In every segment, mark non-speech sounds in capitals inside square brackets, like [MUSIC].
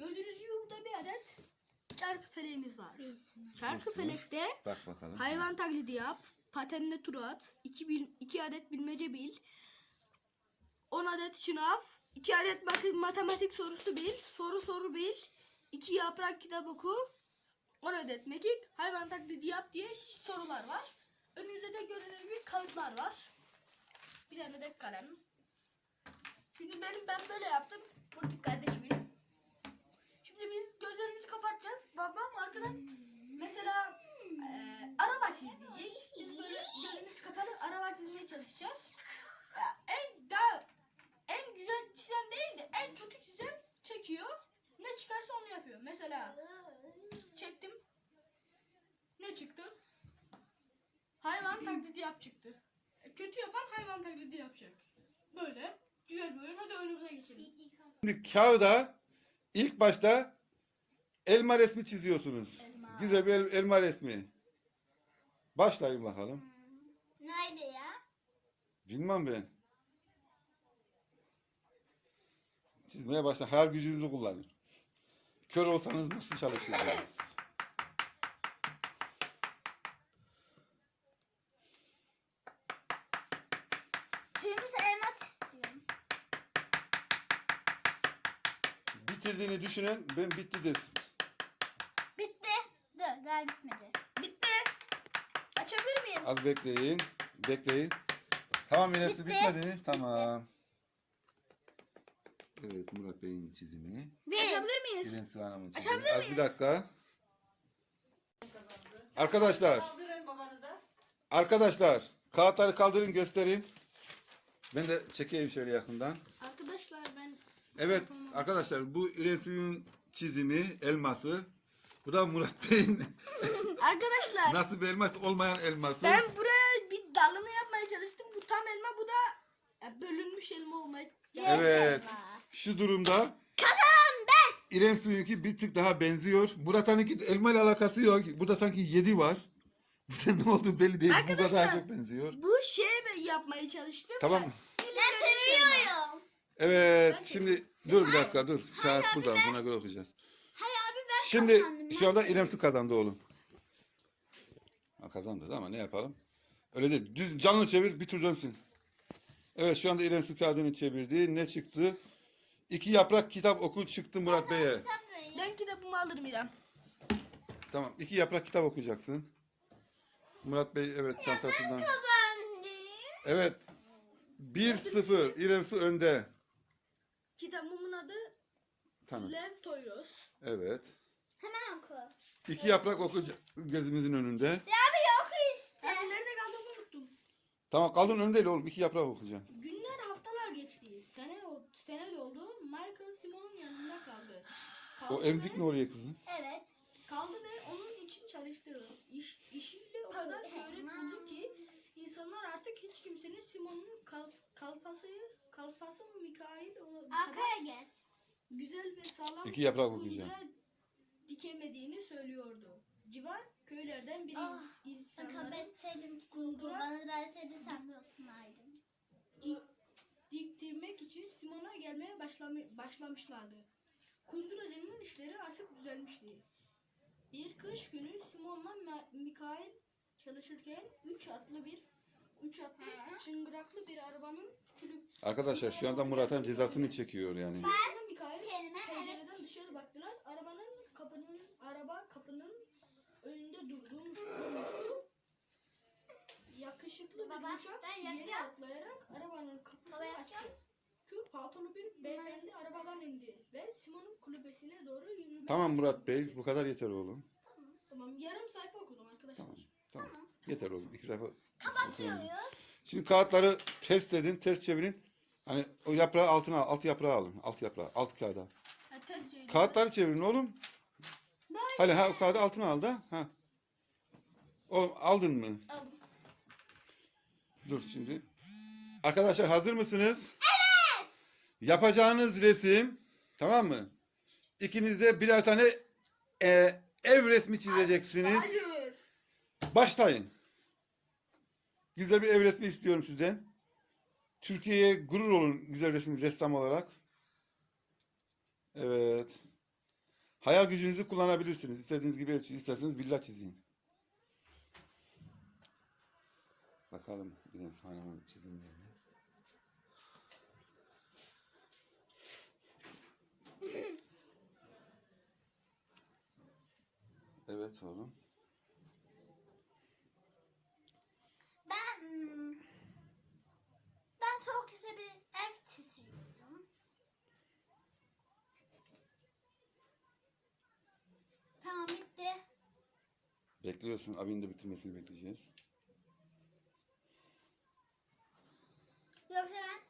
Gördüğünüz gibi burada bir adet çarkı feleğimiz var. Çarkı felekte Bak bakalım. hayvan taklidi yap, patenle tur at, 2, bil, 2 adet bilmece bil, 10 adet şınav, 2 adet mat- matematik sorusu bil, soru soru bil, 2 yaprak kitap oku, 10 adet mekik, hayvan taklidi yap diye sorular var. Önünüzde de gördüğünüz gibi kağıtlar var. Bir tane de kalem. Şimdi benim ben böyle yaptım. Buradaki kardeşimin. Gözlerimizi kapatacağız. Babam arkadan mesela eee araba çizecek. Biz böyle araba çizmeye çalışacağız. Ya, en daha en güzel çizen değil de en kötü çizen çekiyor. Ne çıkarsa onu yapıyor. Mesela çektim. Ne çıktı? Hayvan taklidi yap çıktı. E, Kötü yapan hayvan taklidi yapacak. Böyle. Güzel bir oyun. Hadi önümüze geçelim. Şimdi kağıda ilk başta elma resmi çiziyorsunuz. Elma. Güzel bir el- elma resmi. Başlayın bakalım. Nerede ya? Bilmem ben. Çizmeye başla. Hayal gücünüzü kullanın. Kör olsanız nasıl çalışırsınız? Suyumuz elma istiyorum. Bitirdiğini düşünen ben bitti desin. Daha bitmedi. Bitti. Açabilir miyim? Az bekleyin. Bekleyin. Tamam yine Bitti. bitmedi. Tamam. Evet Murat Bey'in çizimi. Açabilir miyiz? Sıra Hanım'ın çizimi. Açabilir Az bir miyiz? dakika. Arkadaşlar. Kaldırın babanıza. Arkadaşlar. Kağıtları kaldırın gösterin. Ben de çekeyim şöyle yakından. Arkadaşlar ben Evet arkadaşlar bu Ürensu'nun çizimi elması. Bu da Murat Bey'in [LAUGHS] Arkadaşlar nasıl bir elmas olmayan elması. ben buraya bir dalını yapmaya çalıştım. Bu tam elma bu da bölünmüş elma olmaya Evet. Elma. Şu durumda. İrem Suyu'nunki bir tık daha benziyor. Murat Han'ınki elma ile alakası yok. Burada sanki 7 var. [LAUGHS] Burada ne olduğu belli değil. Buza daha Arkadaşlar, çok benziyor. Bu şeye ben yapmaya çalıştım. Tamam. Ben seviyorum. Evet. Şimdi dur bir dakika dur. Saat burada. Buna göre okuyacağız. Şimdi kazandım. şu anda İrem Su kazandı oğlum. Ha, kazandı ama ne yapalım? Öyle değil. Düz canlı çevir bir tur dönsün. Evet şu anda İrem Su kağıdını çevirdi. Ne çıktı? İki yaprak kitap okul çıktı Murat Bey'e. Ben kitabımı alırım İrem. Tamam. iki yaprak kitap okuyacaksın. Murat Bey evet çantasından. Kazandım. Evet. 1-0. İrem Su önde. Kitabımın adı Tamam. Lev Toyros. Evet. Hemen oku. İki yaprak oku gözümüzün önünde. Ya abi oku işte. Ben nerede kaldığımı unuttum. Tamam kaldın önünde değil oğlum. İki yaprak okuyacaksın. Günler haftalar geçti. Sene o sene doldu. Michael Simon'un yanında kaldı. kaldı O emzik ne oluyor kızım? Evet. Kaldı ve onun için çalıştı. İş, işiyle o kadar şöhret buldu ki insanlar artık hiç kimsenin Simon'un kal, kalfası kalfası Mikail o Arkaya geç. güzel ve sağlam İki yaprak okuyacağım. Dikemediğini söylüyordu. Civar köylerden biri Ah, insanların Kabetseydim Kundura- Bana derseydi sen bir oturmaydın. di- diktirmek için Simon'a gelmeye başlami- başlamışlardı. Kunduracının işleri artık düzelmişti. Bir kış günü Simon'la Mikail çalışırken üç atlı bir üç atlı çıngıraklı bir arabanın külüp Arkadaşlar şu anda Murat'ın cezasını çekiyor yani. Mikail Kelime pencereden evet. dışarı baktılar. Kapının önünde durmuş, durmuştu. Yakışıklı bir Baba, uşak ben yere yapacağım. atlayarak arabanın kapısını Baba, açtı. yapacağım. Paltolu bir beyefendi arabadan indi ve Simon'un kulübesine doğru yürümeye Tamam Murat. Bey bu kadar yeter oğlum. Tamam yarım sayfa okudum arkadaşlar. Tamam. Tamam. Yeter oğlum. İki sayfa. Kapatıyoruz. Şimdi kağıtları ters edin, ters çevirin. Hani o yaprağı altına al, alt yaprağı alın. Alt yaprağı, alt kağıda. Ha, ters çevirdim. Kağıtları çevirin oğlum. Hadi ha o kağıdı altına al da. Ha. Oğlum aldın mı? Aldım. Dur şimdi. Arkadaşlar hazır mısınız? Evet. Yapacağınız resim tamam mı? İkiniz de birer tane e, ev resmi çizeceksiniz. Hayır. Başlayın. Güzel bir ev resmi istiyorum sizden. Türkiye'ye gurur olun güzel resim ressam olarak. Evet. Hayal gücünüzü kullanabilirsiniz. İstediğiniz gibi ölçü, isterseniz villa çizin. Bakalım İrem Hanım'ın çizimlerine. Evet oğlum. Ben çok güzel bir ev çiziyorum. Tamam bitti. Bekliyorsun. Abinin de bitirmesini bekleyeceğiz. Yoksa ben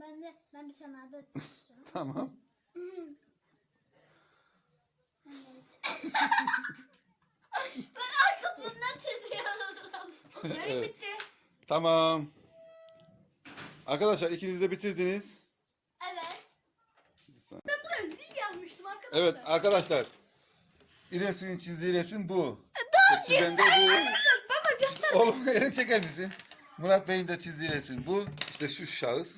ben de ben bir daha çizeceğim. [LAUGHS] Tamam. [LAUGHS] Ben arkasından çiziyorum. Benim Evet. bitti. Tamam. Arkadaşlar ikiniz de bitirdiniz. Evet. Bir saniye. Buraya zil yazmıştım arkadaşlar. Evet arkadaşlar. İrem Su'nun çizdiği resim bu. Çizen de bu. Baba göster. Oğlum [LAUGHS] elini çeker misin? Murat Bey'in de çizdiği resim bu. İşte şu şahıs.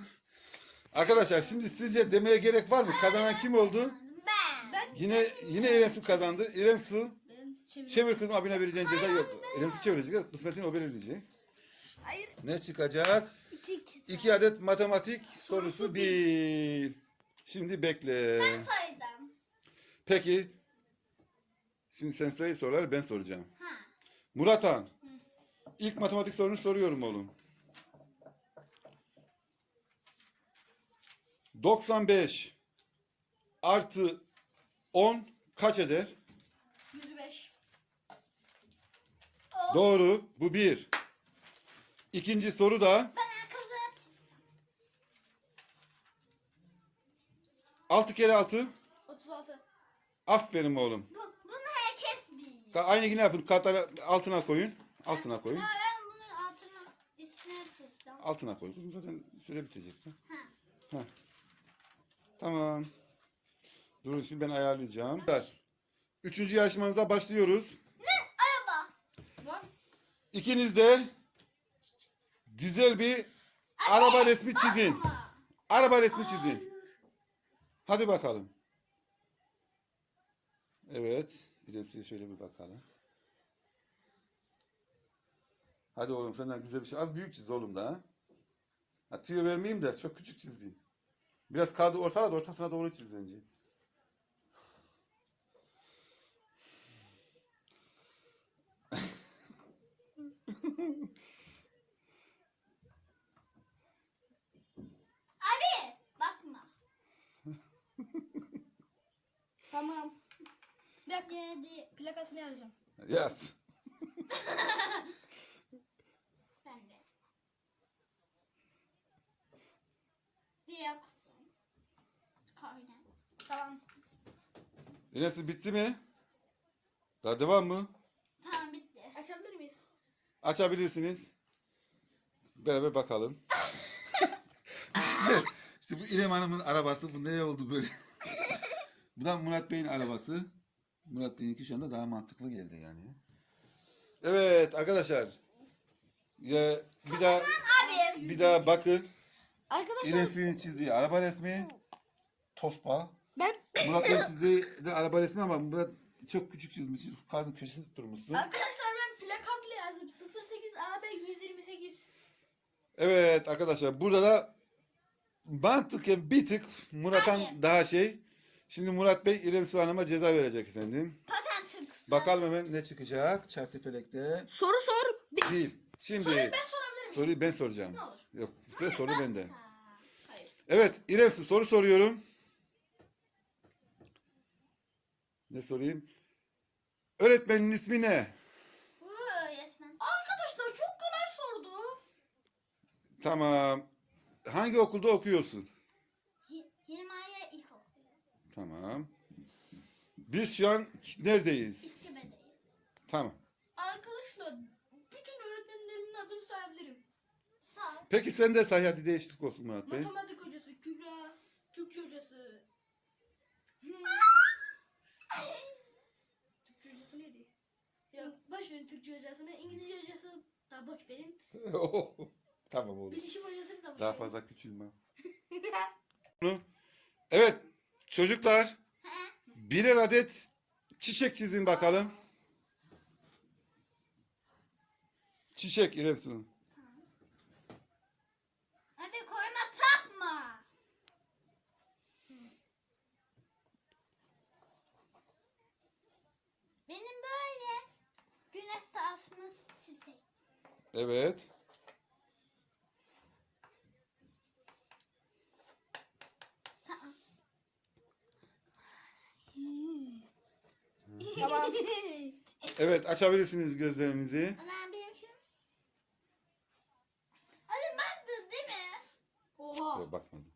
Arkadaşlar şimdi sizce demeye gerek var mı? Kazanan kim oldu? Ben. Ben Yine yine İrem Su kazandı. İrem Su çevir. çevir kızım abine vereceğin ceza yok. İrem Su çevirecek. Kısmetini o belirleyecek. Hayır. Ne çıkacak? İki. İki adet matematik sorusu bil. Şimdi bekle. Ben saydım. Peki. Şimdi sen söyle soruları ben soracağım. Ha. Muratan. İlk matematik sorunu soruyorum oğlum. 95 artı 10 kaç eder? 105. O. Doğru. Bu bir. İkinci soru da arkasına çizdim. 6 kere 6. 36. Aferin oğlum. Bu, Aynı yine yapın. Kartları altına koyun. Altına koyun. Ha, ben bunun altına üstüne çizdim. Altına koy. Kızım zaten süre bitecek. Ha. Tamam. Durun şimdi ben ayarlayacağım. Üçüncü yarışmamıza başlıyoruz. Araba. Var. İkiniz de güzel bir araba resmi çizin. Bakma. Araba resmi çizin. Hadi bakalım. Evet. İlesiye şöyle bir bakalım. Hadi oğlum senden güzel bir şey. Az büyük çiz oğlum da. Ha, tüyo vermeyeyim de çok küçük çizdin. Biraz kağıdı ortala da ortasına doğru çiz bence. Abi bakma. [LAUGHS] Tamam. Bir dakika. Yedi. Plakasını yazacağım. Yaz. [LAUGHS] Ben de. Dioksin. Kaynak. Tamam. Enes bitti mi? Daha devam mı? Tamam bitti. Açabilir miyiz? Açabilirsiniz. Beraber bakalım. [LAUGHS] işte, işte bu İrem Hanım'ın arabası. Bu ne oldu böyle? bu da Murat Bey'in arabası. Murat Bey'inki şu anda daha mantıklı geldi yani. Evet arkadaşlar. Ya, bir daha Abi. bir daha bakın. Arkadaşlar Su'nun çizdiği araba resmi. Tospa. ben Murat Bey'in çizdiği de araba resmi ama Murat çok küçük çizmiş. Kadın köşesini tutturmuşsun. arkadaşlar ben plakatla yazdım. 08 AB 128. Evet arkadaşlar burada da mantıken bir tık Murat'tan daha şey. Şimdi Murat Bey İrem Su Hanım'a ceza verecek efendim. Patent tıksı. Bakalım hemen ne çıkacak çarpı felekte. Soru sor. Bir. Değil. Şimdi Soruyu ben sorabilir miyim? soruyu ben soracağım. Ne olur. Yok bu sefer soru bende. Hayır. Evet İrem Su soru soruyorum. Ne sorayım? Öğretmenin ismi ne? Bu öğretmen. Arkadaşlar çok kolay sordu. Tamam. Hangi okulda okuyorsun? Tamam. Biz şu an neredeyiz? İskibedeyim. Tamam. Arkadaşlar bütün öğretmenlerimin adını sayabilirim. Sağ. Peki sen de say hadi değişiklik olsun Murat Bey. Matematik hocası Kübra, Türkçe hocası. Hmm. Türkçe hocası neydi? Ya boş verin Türkçe hocasını, İngilizce hocası da boş verin. [LAUGHS] tamam oğlum. Bilişim hocasını da boş Daha verin. fazla küçülme. [LAUGHS] Evet çocuklar birer adet çiçek çizin bakalım. Çiçek İrem Su. Hadi koyma takma. Benim böyle güneş saçmış çiçek. Evet. Tamam. [LAUGHS] Evet açabilirsiniz gözlerinizi. Ana benim şu. Hadi baktın değil mi? Oha. Yok bakmadım.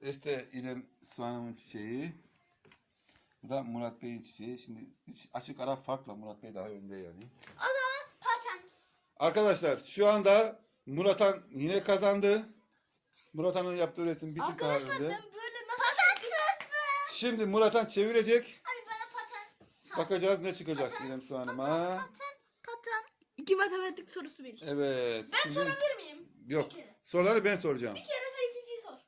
İşte İrem Su Hanım'ın çiçeği. Bu da Murat Bey'in çiçeği. Şimdi açık ara farkla Murat Bey daha önde yani. O zaman paten. Arkadaşlar şu anda Murathan yine kazandı. Murathan'ın yaptığı resim bir tık daha Arkadaşlar önde. ben böyle nasıl. Şimdi Murathan çevirecek. Abi bana paten. sat. Bakacağız ne çıkacak İrem Su Hanım'a. Paten. İki matematik sorusu bil. Evet. Ben şimdi- sorabilir miyim? Yok. Bir kere. Soruları ben soracağım. Bir kere sen ikinciyi sor.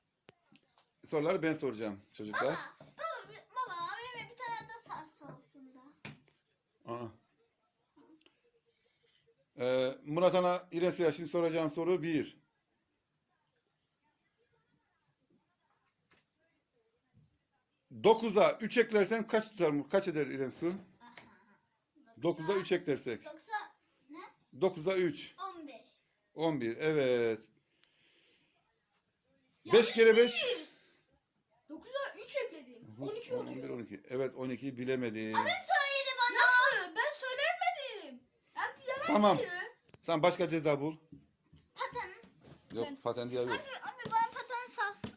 Soruları ben soracağım çocuklar. Baba. Baba. bir- Baba. Abime bir tane de sas olsun da. Aa. Ee, Murat Ana İrem Su'ya şimdi soracağım soru bir. Dokuza 3 eklersen kaç tutar mı? Kaç eder İrem Su? Aha. 9'a 3 eklersek. Doksan. Ne? 9'a 3. On beş. 11. Evet. Yanlış 5 kere 5. değil. 9'a 3 ekledim. 12 10, oluyor. 11, 12. Evet 12'yi bilemedim. Abim söyledi bana. Nasıl? Ben söylemedim. Ben bilemem Tamam. Sen başka ceza bul. Paten. Yok paten diye yok. Abi, abi bana paten sas.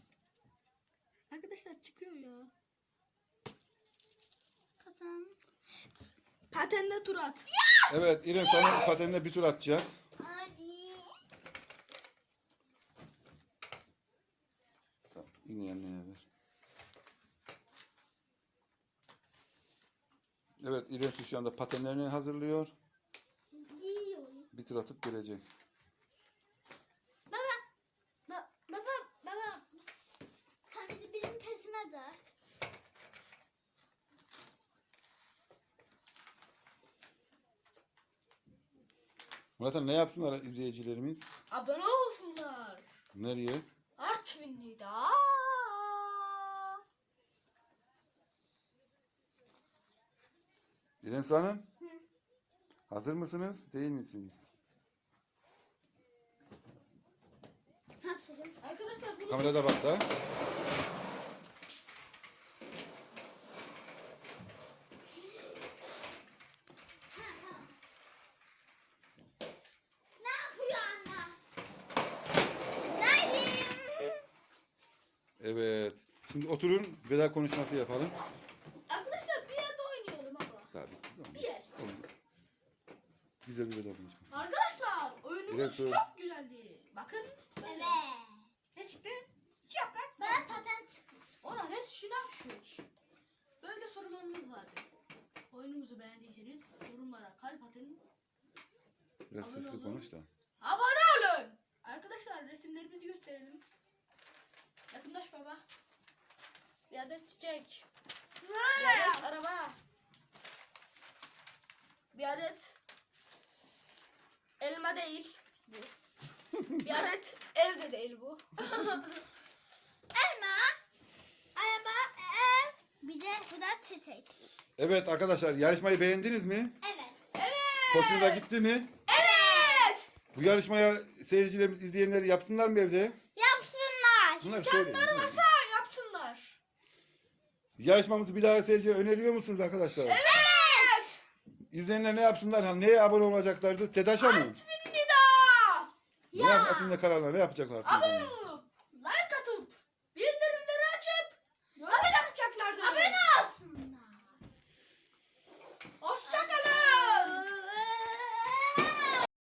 Arkadaşlar çıkıyor ya. Paten. Patenle tur at. Evet İrem sana patenle bir tur atacak. Hadi. Tamam, yine anneye ver. Evet İrem şu anda patenlerini hazırlıyor. Bir tur atıp gelecek. Baba. Ba baba. Baba. Sen bizi benim pesime dar. Murat Han, ne yapsınlar izleyicilerimiz? Abone olsunlar. Nereye? Artvinli'de. İrem Su Hanım. Hı. Hazır mısınız? Değil misiniz? Hazırım. Arkadaşlar bunu Kamerada bak da. Ha, tamam. Ne yapıyor anne? Neredeyim? Evet. Şimdi oturun veda konuşması yapalım. Arkadaşlar bir yerde oynuyorum ama. Daha bitti tamam. Bir yer. Oldu. Güzel bir veda konuşması. Arkadaşlar oyunumuz Biraz sonra- çok güzeldi. Bakın. Evet. Ne çıktı? İki yaprak. Bana paten çıkmış. Ona net şınav şüç. Böyle sorularımız vardı. Oyunumuzu beğendiyseniz yorumlara kalp atın. Biraz Abone sesli olun. konuş da. Abone olun. Arkadaşlar resimlerimizi gösterelim. Yakınlaş baba. Bir adet çiçek. Bir adet araba. Bir adet elma değil bu. Bir [LAUGHS] adet ev de değil bu. [LAUGHS] Elma. Araba. Ev. Bir de bu da çiçek. Evet arkadaşlar yarışmayı beğendiniz mi? Evet. Evet. Hoşunuza gitti mi? Evet. Bu yarışmaya seyircilerimiz, izleyenler yapsınlar mı evde? Yapsınlar. Bunlar söyleyin. Canları varsa. Yarışmamızı bir daha seyirciye öneriyor musunuz arkadaşlar? Evet. İzleyenler ne yapsınlar? Ha, neye abone olacaklardı? TEDAŞ'a mı? Artvin Nida. Ne yap- atın ne kararlar? Ne yapacaklar? Abone like